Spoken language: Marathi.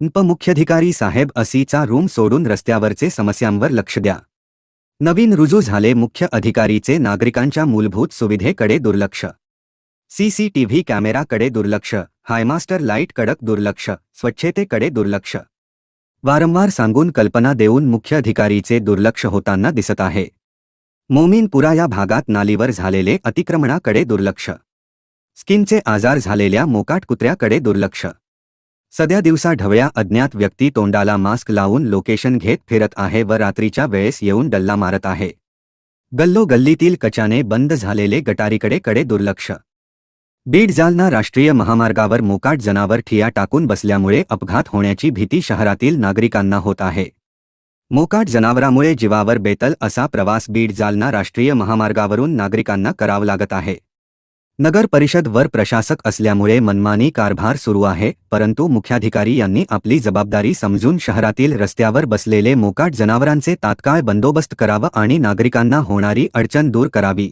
उपमुख्याधिकारी साहेब असीचा रूम सोडून रस्त्यावरचे समस्यांवर लक्ष द्या. नवीन रुजू झाले मुख्य अधिकारीचे नागरिकांच्या मूलभूत सुविधेकडे दुर्लक्ष. सीसीटीव्ही कॅमेराकडे दुर्लक्ष. हायमास्टर लाइट कडक दुर्लक्ष. स्वच्छतेकडे दुर्लक्ष. वारंवार सांगून कल्पना देऊन मुख्य अधिकारीचे दुर्लक्ष होताना दिसत आहे. मोमीनपुरा या भागात नालीवर झालेले अतिक्रमणाकडे दुर्लक्ष. स्किनचे आजार झालेल्या मोकाट कुत्र्याकडे दुर्लक्ष. सध्या दिवसा ढवळ्या अज्ञात व्यक्ती तोंडाला मास्क लावून लोकेशन घेत फिरत आहे व रात्रीच्या वेळेस येऊन डल्ला मारत आहे. गल्लो गल्लीतील कचाने बंद झालेले गटारीकडे कडे दुर्लक्ष. बीड जालना राष्ट्रीय महामार्गावर मोकाट जनावर ठिया टाकून बसल्यामुळे अपघात होण्याची भीती शहरातील नागरिकांना होत आहे. मोकाट जनावरामुळे जीवावर बेतल असा प्रवास बीड जालना राष्ट्रीय महामार्गावरून नागरिकांना करावा लागत आहे. नगर परिषद वर प्रशासक असल्यामुळे मनमानी कारभार सुरू आहे परंतु मुख्याधिकारी यांनी आपली जबाबदारी समजून शहरातील रस्त्यावर बसलेले मोकाट जनावरांचे तात्काळ बंदोबस्त करावा आणि नागरिकांना होणारी अडचण दूर करावी.